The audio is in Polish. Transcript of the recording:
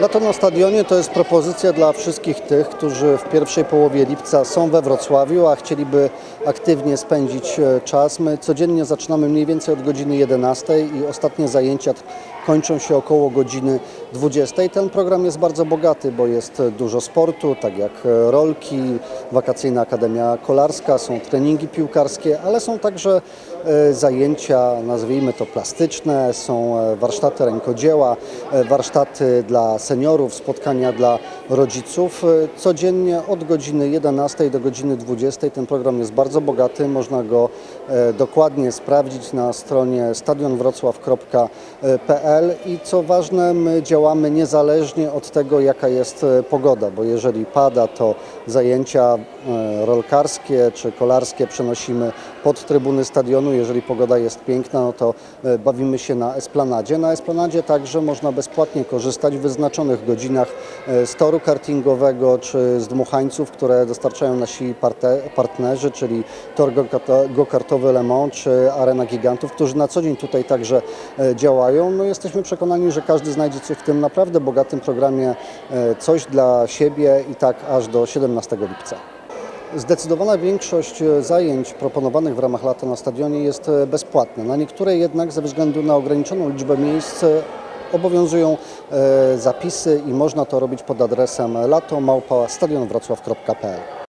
Lato na stadionie to jest propozycja dla wszystkich tych, którzy w pierwszej połowie lipca są we Wrocławiu, a chcieliby aktywnie spędzić e, czas. My codziennie zaczynamy mniej więcej od godziny 11 i ostatnie zajęcia kończą się około godziny 20. Ten program jest bardzo bogaty, bo jest dużo sportu, tak jak e, rolki, wakacyjna akademia kolarska, są treningi piłkarskie, ale są także e, zajęcia, nazwijmy to plastyczne, są e, warsztaty rękodzieła, e, warsztaty dla seniorów, spotkania dla rodziców. E, Codziennie od godziny 11 do godziny 20 ten program jest bardzo bogaty. Można go e, dokładnie sprawdzić na stronie stadionwrocław.pl i co ważne, my działamy niezależnie od tego, jaka jest e, pogoda, bo jeżeli pada, to zajęcia e, rolkarskie czy kolarskie przenosimy pod trybuny stadionu. Jeżeli pogoda jest piękna, no to e, bawimy się na esplanadzie. Na esplanadzie także można bezpłatnie korzystać w wyznaczonych godzinach e, z toru kartingowego czy z dmuchańców, które dostarczają nasi partnerzy, czyli tor go-karto- go-kartowy Le Mans czy Arena Gigantów, którzy na co dzień tutaj także e, działają. No jesteśmy przekonani, że każdy znajdzie coś w tym naprawdę bogatym programie, coś dla siebie i tak aż do 17 lipca. Zdecydowana większość e, zajęć proponowanych w ramach lata na stadionie jest e, bezpłatna. Na niektóre jednak ze względu na ograniczoną liczbę miejsc e, obowiązują zapisy i można to robić pod adresem latomałpa stadionwrocław.pl.